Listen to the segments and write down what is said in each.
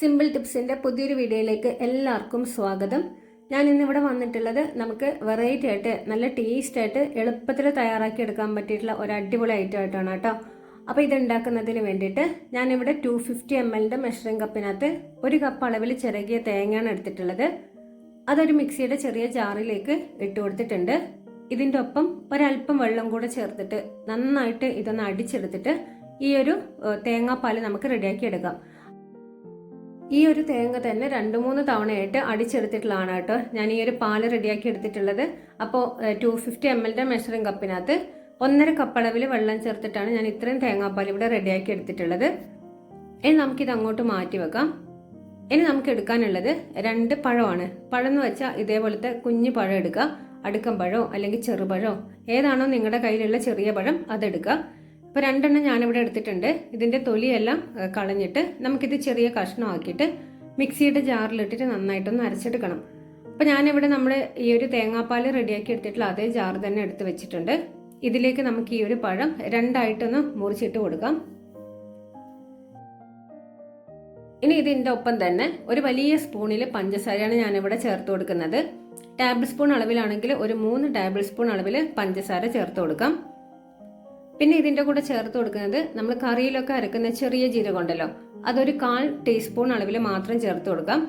Simple ടിപ്സിന്റെ പുതിയൊരു വീഡിയോയിലേക്ക് എല്ലാവർക്കും സ്വാഗതം. ഞാൻ ഇന്നിവിടെ വന്നിട്ടുള്ളത് നമുക്ക് വെറൈറ്റി ആയിട്ട് നല്ല ടേസ്റ്റ് ആയിട്ട് എളുപ്പത്തിൽ തയ്യാറാക്കി എടുക്കാൻ പറ്റിയിട്ടുള്ള ഒരു അടിപൊളി ഐറ്റം ആയിട്ടാണ് കേട്ടോ. അപ്പോൾ ഇത് ഉണ്ടാക്കുന്നതിന് വേണ്ടിയിട്ട് ഞാനിവിടെ ടു ഫിഫ്റ്റി എം എല്ലിന്റെ മെഷറിംഗ് കപ്പിനകത്ത് ഒരു കപ്പ് അളവിൽ ചിറകിയ തേങ്ങയാണ് എടുത്തിട്ടുള്ളത്. അതൊരു മിക്സിയുടെ ചെറിയ ജാറിലേക്ക് ഇട്ട് കൊടുത്തിട്ടുണ്ട്. ഇതിന്റെ ഒപ്പം ഒരല്പം വെള്ളം കൂടെ ചേർത്തിട്ട് നന്നായിട്ട് ഇതൊന്ന് അടിച്ചെടുത്തിട്ട് ഈ ഒരു തേങ്ങാപ്പാൽ നമുക്ക് റെഡിയാക്കി എടുക്കാം. ഈ ഒരു തേങ്ങ തന്നെ രണ്ട് മൂന്ന് തവണയായിട്ട് അടിച്ചെടുത്തിട്ടുള്ളതാണ് കേട്ടോ. ഞാൻ ഈ ഒരു പാൽ റെഡിയാക്കി എടുത്തിട്ടുള്ളത്. അപ്പോൾ ടു ഫിഫ്റ്റി എം എല്ലിന്റെ മെഷറിംഗ് കപ്പിനകത്ത് ഒന്നര കപ്പളവിൽ വെള്ളം ചേർത്തിട്ടാണ് ഞാൻ ഇത്രയും തേങ്ങാപ്പാൽ ഇവിടെ റെഡിയാക്കി എടുത്തിട്ടുള്ളത്. ഇനി നമുക്കിത് അങ്ങോട്ട് മാറ്റി വെക്കാം. ഇനി നമുക്ക് എടുക്കാനുള്ളത് രണ്ട് പഴമാണ്. പഴം എന്ന് വെച്ചാൽ ഇതേപോലത്തെ കുഞ്ഞു പഴം എടുക്കുക. അടുക്കം പഴമോ അല്ലെങ്കിൽ ചെറുപഴമോ ഏതാണോ നിങ്ങളുടെ കയ്യിലുള്ള ചെറിയ പഴം അതെടുക്കുക അപ്പോൾ രണ്ടെണ്ണം ഞാനിവിടെ എടുത്തിട്ടുണ്ട്. ഇതിന്റെ തൊലിയെല്ലാം കളഞ്ഞിട്ട് നമുക്കിത് ചെറിയ കഷ്ണമാക്കിയിട്ട് മിക്സിയുടെ ജാറിലിട്ടിട്ട് നന്നായിട്ടൊന്ന് അരച്ചെടുക്കണം. അപ്പോൾ ഞാനിവിടെ നമ്മൾ ഈ ഒരു തേങ്ങാപ്പാൽ റെഡിയാക്കി എടുത്തിട്ടുള്ള അതേ ജാർ തന്നെ എടുത്ത് വെച്ചിട്ടുണ്ട്. ഇതിലേക്ക് നമുക്ക് ഈ ഒരു പഴം രണ്ടായിട്ടൊന്ന് മുറിച്ചിട്ട് കൊടുക്കാം. ഇനി ഇതിന്റെ ഒപ്പം തന്നെ ഒരു വലിയ സ്പൂണിൽ പഞ്ചസാരയാണ് ഞാനിവിടെ ചേർത്ത് കൊടുക്കുന്നത്. ടേബിൾ സ്പൂൺ അളവിലാണെങ്കിൽ ഒരു മൂന്ന് ടേബിൾ സ്പൂൺ അളവിൽ പഞ്ചസാര ചേർത്ത് കൊടുക്കാം. പിന്നെ ഇതിന്റെ കൂടെ ചേർത്ത് കൊടുക്കുന്നത് നമ്മൾ കറിയിലൊക്കെ അരക്കുന്ന ചെറിയ ജീരകം ഉണ്ടല്ലോ അതൊരു കാൽ ടീസ്പൂൺ അളവിൽ മാത്രം ചേർത്ത് കൊടുക്കാം.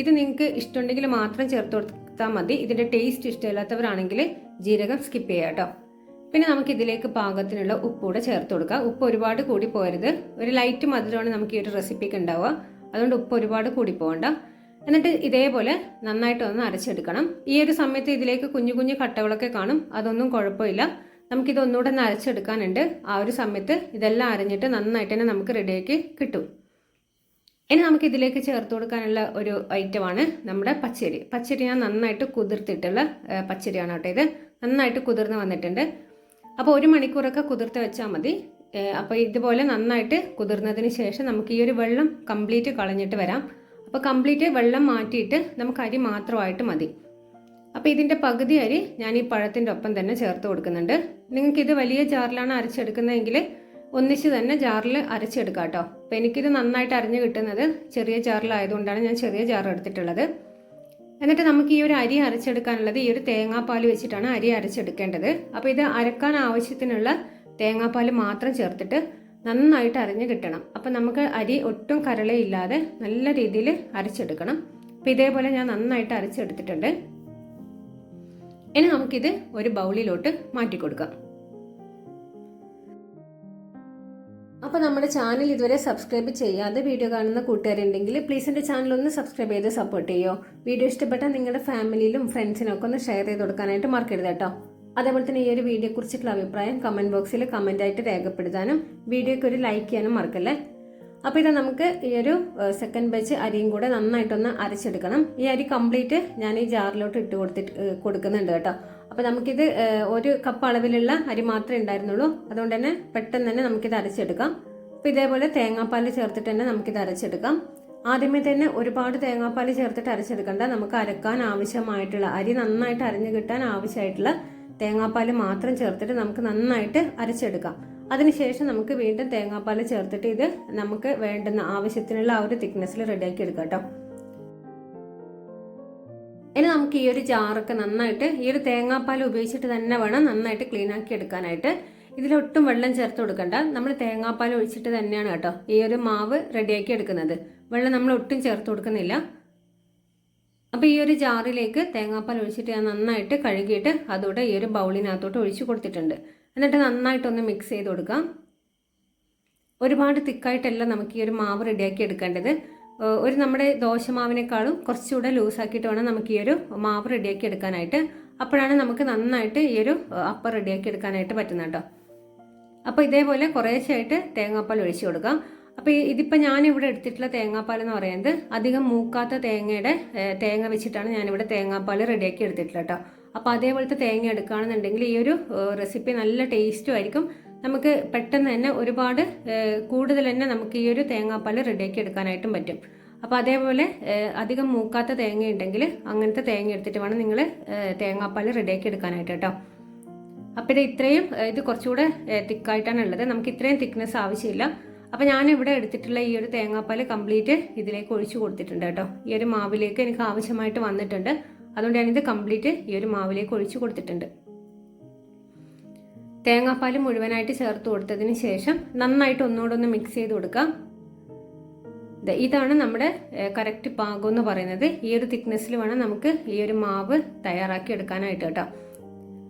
ഇത് നിങ്ങൾക്ക് ഇഷ്ടമുണ്ടെങ്കിൽ മാത്രം ചേർത്ത് കൊടുത്താൽ മതി. ഇതിന്റെ ടേസ്റ്റ് ഇഷ്ടമില്ലാത്തവരാണെങ്കിൽ ജീരകം സ്കിപ്പ് ചെയ്യാം കേട്ടോ. പിന്നെ നമുക്ക് ഇതിലേക്ക് പാകത്തിനുള്ള ഉപ്പ് കൂടെ ചേർത്ത് കൊടുക്കാം. ഉപ്പ് ഒരുപാട് കൂടി പോരുത്. ഒരു ലൈറ്റ് മധുരമാണ് നമുക്ക് ഈ ഒരു റെസിപ്പിക്ക് ഉണ്ടാവുക. അതുകൊണ്ട് ഉപ്പ് ഒരുപാട് കൂടി പോകണ്ട. എന്നിട്ട് ഇതേപോലെ നന്നായിട്ട് ഒന്ന് അരച്ചെടുക്കണം. ഈ ഒരു സമയത്ത് ഇതിലേക്ക് കുഞ്ഞു കുഞ്ഞു കട്ടകളൊക്കെ കാണും. അതൊന്നും കുഴപ്പമില്ല. നമുക്കിത് ഒന്നുകൂടെ ഒന്ന് അരച്ചെടുക്കാനുണ്ട്. ആ ഒരു സമയത്ത് ഇതെല്ലാം അരഞ്ഞിട്ട് നന്നായിട്ട് തന്നെ നമുക്ക് റെഡിയാക്കി കിട്ടും. ഇനി നമുക്ക് ഇതിലേക്ക് ചേർത്ത് കൊടുക്കാനുള്ള ഒരു ഐറ്റമാണ് നമ്മുടെ പച്ചരി. പച്ചരി ഞാൻ നന്നായിട്ട് കുതിർത്തിട്ടുള്ള പച്ചരിയാണ് കേട്ടോ ഇത്. നന്നായിട്ട് കുതിർന്ന് വന്നിട്ടുണ്ട്. അപ്പോൾ ഒരു മണിക്കൂറൊക്കെ കുതിർത്ത് വെച്ചാൽ മതി. അപ്പോൾ ഇതുപോലെ നന്നായിട്ട് കുതിർന്നതിന് ശേഷം നമുക്ക് ഈ ഒരു വെള്ളം കംപ്ലീറ്റ് കളഞ്ഞിട്ട് വരാം. അപ്പോൾ കംപ്ലീറ്റ് വെള്ളം മാറ്റിയിട്ട് നമുക്ക് അരി മാത്രമായിട്ട് മതി. അപ്പോൾ ഇതിന്റെ പകുതി അരി ഞാൻ ഈ പഴത്തിന്റെ ഒപ്പം തന്നെ ചേർത്ത് കൊടുക്കുന്നുണ്ട്. നിങ്ങൾക്ക് ഇത് വലിയ ജാറിലാണ് അരച്ചെടുക്കുന്നതെങ്കിൽ ഒന്നിച്ച് തന്നെ ജാറിൽ അരച്ചെടുക്കാം കേട്ടോ. അപ്പോൾ എനിക്കിത് നന്നായിട്ട് അരിഞ്ഞ് കിട്ടുന്നത് ചെറിയ ജാറിലായതുകൊണ്ടാണ് ഞാൻ ചെറിയ ജാർ എടുത്തിട്ടുള്ളത്. എന്നിട്ട് നമുക്ക് ഈ ഒരു അരി അരച്ചെടുക്കാനുള്ളത് ഈ ഒരു തേങ്ങാപ്പാൽ വെച്ചിട്ടാണ് അരി അരച്ചെടുക്കേണ്ടത്. അപ്പോൾ ഇത് അരക്കാൻ ആവശ്യത്തിനുള്ള തേങ്ങാപ്പാൽ മാത്രം ചേർത്തിട്ട് നന്നായിട്ട് അരഞ്ഞ് കിട്ടണം. അപ്പം നമുക്ക് അരി ഒട്ടും കരളയില്ലാതെ നല്ല രീതിയിൽ അരച്ചെടുക്കണം. അപ്പോൾ ഇതേപോലെ ഞാൻ നന്നായിട്ട് അരച്ചെടുത്തിട്ടുണ്ട്. ഇനി നമുക്കിത് ഒരു ബൗളിലോട്ട് മാറ്റി കൊടുക്കാം. അപ്പോൾ നമ്മുടെ ചാനൽ ഇതുവരെ സബ്സ്ക്രൈബ് ചെയ്യാതെ വീഡിയോ കാണുന്ന കൂട്ടുകാരുണ്ടെങ്കിൽ പ്ലീസ് എന്റെ ചാനൽ ഒന്ന് സബ്സ്ക്രൈബ് ചെയ്ത് സപ്പോർട്ട് ചെയ്യോ. വീഡിയോ ഇഷ്ടപ്പെട്ടാൽ നിങ്ങളുടെ ഫാമിലിയിലും ഫ്രണ്ട്സിനും ഒക്കെ ഒന്ന് ഷെയർ ചെയ്ത് കൊടുക്കാനായിട്ട് മറക്കരുത് കേട്ടോ. അതേപോലെ തന്നെ ഈ ഒരു വീഡിയോ കുറിച്ചിട്ടുള്ള അഭിപ്രായം കമന്റ് ബോക്സിൽ കമന്റായിട്ട് രേഖപ്പെടുത്താനും വീഡിയോക്ക് ഒരു ലൈക്ക് ചെയ്യാനും മറക്കല്ലേ? അപ്പോൾ ഇത് നമുക്ക് ഈ ഒരു സെക്കൻഡ് ബാച്ച് അരിയും കൂടെ നന്നായിട്ടൊന്ന് അരച്ചെടുക്കണം. ഈ അരി കംപ്ലീറ്റ് ഞാൻ ഈ ജാറിലോട്ട് ഇട്ട് കൊടുത്തിട്ട് കൊടുക്കുന്നുണ്ട് കേട്ടോ. അപ്പോൾ നമുക്കിത് ഒരു കപ്പ് അളവിലുള്ള അരി മാത്രമേ ഉണ്ടായിരുന്നുള്ളൂ. അതുകൊണ്ട് തന്നെ പെട്ടെന്ന് തന്നെ നമുക്കിത് അരച്ചെടുക്കാം. അപ്പോൾ ഇതേപോലെ തേങ്ങാപ്പാൽ ചേർത്തിട്ട് തന്നെ നമുക്കിത് അരച്ചെടുക്കാം. ആദ്യമേ തന്നെ ഒരുപാട് തേങ്ങാപ്പാൽ ചേർത്തിട്ട് അരച്ചെടുക്കണ്ട. നമുക്ക് അരക്കാൻ ആവശ്യമായിട്ടുള്ള അരി നന്നായിട്ട് അരഞ്ഞു കിട്ടാൻ ആവശ്യമായിട്ടുള്ള തേങ്ങാപ്പാൽ മാത്രം ചേർത്തിട്ട് നമുക്ക് നന്നായിട്ട് അരച്ചെടുക്കാം. അതിനുശേഷം നമുക്ക് വീണ്ടും തേങ്ങാപ്പാൽ ചേർത്തിട്ട് ഇത് നമുക്ക് വേണ്ടുന്ന ആവശ്യത്തിനുള്ള ആ ഒരു തിക്നെസ്സിൽ റെഡിയാക്കി എടുക്കാം കേട്ടോ. ഇനി നമുക്ക് ഈ ഒരു ജാറൊക്കെ നന്നായിട്ട് ഈ ഒരു തേങ്ങാപ്പാൽ ഉപയോഗിച്ചിട്ട് തന്നെ വേണം നന്നായിട്ട് ക്ലീൻ ആക്കി എടുക്കാനായിട്ട്. ഇതിലൊട്ടും വെള്ളം ചേർത്ത് കൊടുക്കണ്ട. നമ്മൾ തേങ്ങാപ്പാൽ ഒഴിച്ചിട്ട് തന്നെയാണ് കേട്ടോ ഈ ഒരു മാവ് റെഡിയാക്കി എടുക്കുന്നത്. വെള്ളം നമ്മൾ ഒട്ടും ചേർത്ത് കൊടുക്കുന്നില്ല. അപ്പോൾ ഈ ഒരു ജാറിലേക്ക് തേങ്ങാപ്പാൽ ഒഴിച്ചിട്ട് ഞാൻ നന്നായിട്ട് കഴുകിയിട്ട് അതോടെ ഈ ഒരു ബൗളിനകത്തോട്ട് ഒഴിച്ചു കൊടുത്തിട്ടുണ്ട്. എന്നിട്ട് നന്നായിട്ടൊന്ന് മിക്സ് ചെയ്ത് കൊടുക്കാം ഒരുപാട് തിക്കായിട്ടല്ല നമുക്ക് ഈ ഒരു മാവ് റെഡിയാക്കി എടുക്കേണ്ടത്. ഒരു നമ്മുടെ ദോശമാവിനേക്കാളും കുറച്ചുകൂടെ ലൂസാക്കിയിട്ട് വേണം നമുക്ക് ഈ ഒരു മാവ് റെഡിയാക്കി എടുക്കാനായിട്ട്. അപ്പോഴാണ് നമുക്ക് നന്നായിട്ട് ഈ ഒരു അപ്പ റെഡിയാക്കി എടുക്കാനായിട്ട് പറ്റുന്നത് കേട്ടോ. അപ്പോൾ ഇതേപോലെ കുറേശ്ശായിട്ട് തേങ്ങാപ്പാൽ ഒഴിച്ചു കൊടുക്കാം. അപ്പോൾ ഇതിപ്പോൾ ഞാനിവിടെ എടുത്തിട്ടുള്ള തേങ്ങാപ്പാൽ എന്ന് പറയുന്നത് അധികം മൂക്കാത്ത തേങ്ങയുടെ തേങ്ങ വെച്ചിട്ടാണ് ഞാനിവിടെ തേങ്ങാപ്പാൽ റെഡിയാക്കി എടുത്തിട്ടുള്ളത് കേട്ടോ. അപ്പോൾ അതേപോലത്തെ തേങ്ങ എടുക്കുകയാണെന്നുണ്ടെങ്കിൽ ഈ ഒരു റെസിപ്പി നല്ല ടേസ്റ്റും ആയിരിക്കും. നമുക്ക് പെട്ടെന്ന് തന്നെ ഒരുപാട് കൂടുതൽ തന്നെ നമുക്ക് ഈ ഒരു തേങ്ങാപ്പാൽ റെഡിയാക്കി എടുക്കാനായിട്ടും പറ്റും. അപ്പോൾ അതേപോലെ അധികം മൂക്കാത്ത തേങ്ങ ഉണ്ടെങ്കിൽ അങ്ങനത്തെ തേങ്ങ എടുത്തിട്ട് വേണം നിങ്ങൾ തേങ്ങാപ്പാൽ റെഡിയാക്കി എടുക്കാനായിട്ട് കേട്ടോ. അപ്പോൾ ഇത് ഇത്രയും ഇത് കുറച്ചുകൂടെ തിക്കായിട്ടാണ് ഉള്ളത്. നമുക്ക് ഇത്രയും തിക്നെസ് ആവശ്യമില്ല. അപ്പോൾ ഞാൻ ഇവിടെ എടുത്തിട്ടുള്ള ഈ ഒരു തേങ്ങാപ്പാൽ കംപ്ലീറ്റ് ഇതിലേക്ക് ഒഴിച്ചു കൊടുത്തിട്ടുണ്ട് കേട്ടോ. ഈ ഒരു മാവിലേക്ക് എനിക്ക് ആവശ്യമായിട്ട് വന്നിട്ടുണ്ട്. അതുകൊണ്ട് ഞാനിത് കംപ്ലീറ്റ് ഈ ഒരു മാവിലേക്ക് ഒഴിച്ച് കൊടുത്തിട്ടുണ്ട്. തേങ്ങാപ്പാൽ മുഴുവനായിട്ട് ചേർത്ത് കൊടുത്തതിന് ശേഷം നന്നായിട്ട് ഒന്നുകൂടെ ഒന്ന് മിക്സ് ചെയ്ത് കൊടുക്കാം. ഇതാണ് നമ്മുടെ കറക്റ്റ് പാകം എന്ന് പറയുന്നത്. ഈ ഒരു തിക്നെസ്സിൽ വേണം നമുക്ക് ഈ ഒരു മാവ് തയ്യാറാക്കി എടുക്കാനായിട്ട് കേട്ടോ.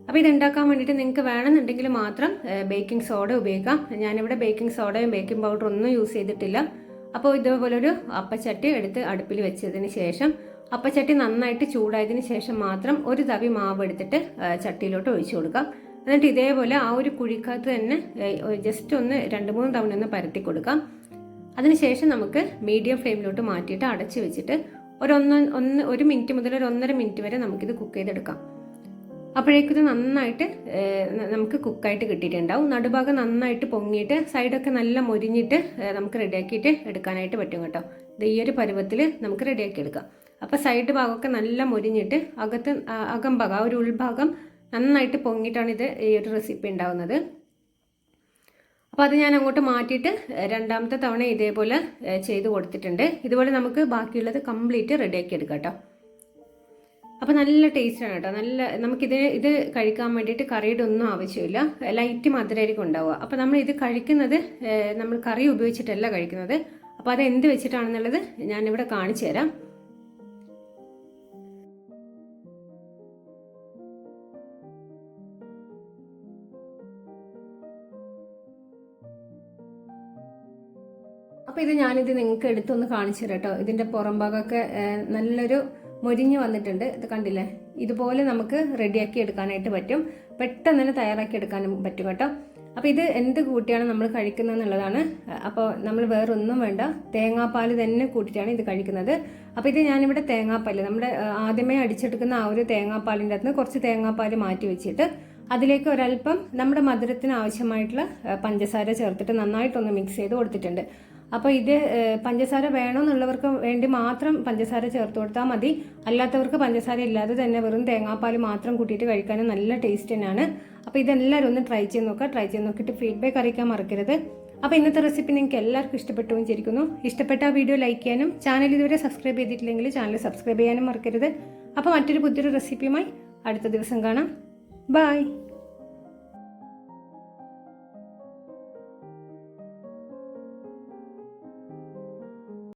അപ്പോൾ ഇതുണ്ടാക്കാൻ വേണ്ടിയിട്ട് നിങ്ങൾക്ക് വേണമെന്നുണ്ടെങ്കിൽ മാത്രം ബേക്കിംഗ് സോഡ ഉപയോഗിക്കാം. ഞാനിവിടെ ബേക്കിംഗ് സോഡയും ബേക്കിംഗ് പൗഡറും ഒന്നും യൂസ് ചെയ്തിട്ടില്ല. അപ്പോൾ ഇതേപോലൊരു അപ്പച്ചട്ടി എടുത്ത് അടുപ്പിൽ വെച്ചതിന് ശേഷം അപ്പച്ചട്ടി നന്നായിട്ട് ചൂടായതിന് ശേഷം മാത്രം ഒരു തവി മാവ് എടുത്തിട്ട് ചട്ടിയിലോട്ട് ഒഴിച്ചു കൊടുക്കാം. എന്നിട്ട് ഇതേപോലെ ആ ഒരു കുഴിക്കകത്ത് തന്നെ ജസ്റ്റ് ഒന്ന് രണ്ട് മൂന്ന് തവണ ഒന്ന് പരത്തി കൊടുക്കാം. അതിനുശേഷം നമുക്ക് മീഡിയം ഫ്ലെയിമിലോട്ട് മാറ്റിയിട്ട് അടച്ച് വെച്ചിട്ട് ഒരു ഒന്ന് ഒന്ന് ഒരു മിനിറ്റ് മുതൽ ഒരു ഒന്നര മിനിറ്റ് വരെ നമുക്കിത് കുക്ക് ചെയ്തെടുക്കാം. അപ്പോഴേക്കും ഇത് നന്നായിട്ട് നമുക്ക് കുക്കായിട്ട് കിട്ടിയിട്ടുണ്ടാവും. നടുഭാഗം നന്നായിട്ട് പൊങ്ങിയിട്ട് സൈഡൊക്കെ നല്ല മുരിഞ്ഞിട്ട് നമുക്ക് റെഡിയാക്കിയിട്ട് എടുക്കാനായിട്ട് പറ്റും കേട്ടോ. ഇത് ഈ ഒരു പരുവത്തിൽ നമുക്ക് റെഡിയാക്കി എടുക്കാം. അപ്പോൾ സൈഡ് ഭാഗമൊക്കെ നല്ല മൊരിഞ്ഞിട്ട് അകത്ത് അകംഭാഗം അകം ഭാഗം ആ ഒരു ഉൾഭാഗം നന്നായിട്ട് പൊങ്ങിയിട്ടാണ് ഇത് ഈ ഒരു റെസിപ്പി ഉണ്ടാവുന്നത്. അപ്പോൾ അത് ഞാൻ അങ്ങോട്ട് മാറ്റിയിട്ട് രണ്ടാമത്തെ തവണ ഇതേപോലെ ചെയ്ത് കൊടുത്തിട്ടുണ്ട്. ഇതുപോലെ നമുക്ക് ബാക്കിയുള്ളത് കംപ്ലീറ്റ് റെഡിയാക്കി എടുക്കാം കേട്ടോ അപ്പോൾ നല്ല ടേസ്റ്റാണ് കേട്ടോ നല്ല നമുക്കിത് ഇത് കഴിക്കാൻ വേണ്ടിയിട്ട് കറിയുടെ ഒന്നും ആവശ്യമില്ല. ലൈറ്റ് മധുരമായിരിക്കും ഉണ്ടാവുക. അപ്പോൾ നമ്മൾ ഇത് കഴിക്കുന്നത് നമ്മൾ കറി ഉപയോഗിച്ചിട്ടല്ല കഴിക്കുന്നത്. അപ്പോൾ അത് എന്ത് വെച്ചിട്ടാണെന്നുള്ളത് ഞാനിവിടെ കാണിച്ചു തരാം. അപ്പോൾ ഇത് ഞാനിത് നിങ്ങൾക്ക് എടുത്തൊന്ന് കാണിച്ചു തരാം കേട്ടോ. ഇതിന്റെ പുറം ഭാഗമൊക്കെ നല്ലൊരു മൊരിഞ്ഞ് വന്നിട്ടുണ്ട്. ഇത് കണ്ടില്ലേ? ഇതുപോലെ നമുക്ക് റെഡിയാക്കി എടുക്കാനായിട്ട് പറ്റും. പെട്ടെന്ന് തന്നെ തയ്യാറാക്കി എടുക്കാനും പറ്റും കേട്ടോ. അപ്പോൾ ഇത് എന്ത് കൂട്ടിയാണ് നമ്മൾ കഴിക്കുന്നത് എന്നുള്ളതാണ് അപ്പോൾ നമ്മൾ വേറൊന്നും വേണ്ട. തേങ്ങാപ്പാൽ തന്നെ കൂട്ടിയിട്ടാണ് ഇത് കഴിക്കുന്നത്. അപ്പോൾ ഇത് ഞാനിവിടെ തേങ്ങാപ്പാൽ നമ്മുടെ ആദ്യമേ അടിച്ചെടുക്കുന്ന ആ ഒരു തേങ്ങാപ്പാലിന്റെ അകത്ത് കുറച്ച് തേങ്ങാപ്പാൽ മാറ്റി വെച്ചിട്ട് അതിലേക്ക് ഒരല്പം നമ്മുടെ മധുരത്തിന് ആവശ്യമായിട്ടുള്ള പഞ്ചസാര ചേർത്തിട്ട് നന്നായിട്ടൊന്ന് മിക്സ് ചെയ്ത് കൊടുത്തിട്ടുണ്ട്. അപ്പോൾ ഇത് പഞ്ചസാര വേണമെന്നുള്ളവർക്ക് വേണ്ടി മാത്രം പഞ്ചസാര ചേർത്ത് കൊടുത്താൽ മതി. അല്ലാത്തവർക്ക് പഞ്ചസാര ഇല്ലാതെ തന്നെ വെറും തേങ്ങാപ്പാൽ മാത്രം കൂട്ടിയിട്ട് കഴിക്കാനും നല്ല ടേസ്റ്റ് തന്നെയാണ്. അപ്പോൾ ഇതെല്ലാവരും ഒന്ന് ട്രൈ ചെയ്ത് നോക്കുക ട്രൈ ചെയ്ത് നോക്കിയിട്ട് ഫീഡ്ബാക്ക് അറിയിക്കാൻ മറക്കരുത്. അപ്പോൾ ഇന്നത്തെ റെസിപ്പി നിങ്ങൾക്ക് എല്ലാവർക്കും ഇഷ്ടപ്പെട്ടു വിചാരിക്കുന്നു. ഇഷ്ടപ്പെട്ട ആ വീഡിയോ ലൈക്ക് ചെയ്യാനും ചാനൽ ഇതുവരെ സബ്സ്ക്രൈബ് ചെയ്തിട്ടില്ലെങ്കിൽ ചാനൽ സബ്സ്ക്രൈബ് ചെയ്യാനും മറക്കരുത്. അപ്പോൾ മറ്റൊരു പുതിയൊരു റെസിപ്പിയുമായി അടുത്ത ദിവസം കാണാം. ബൈ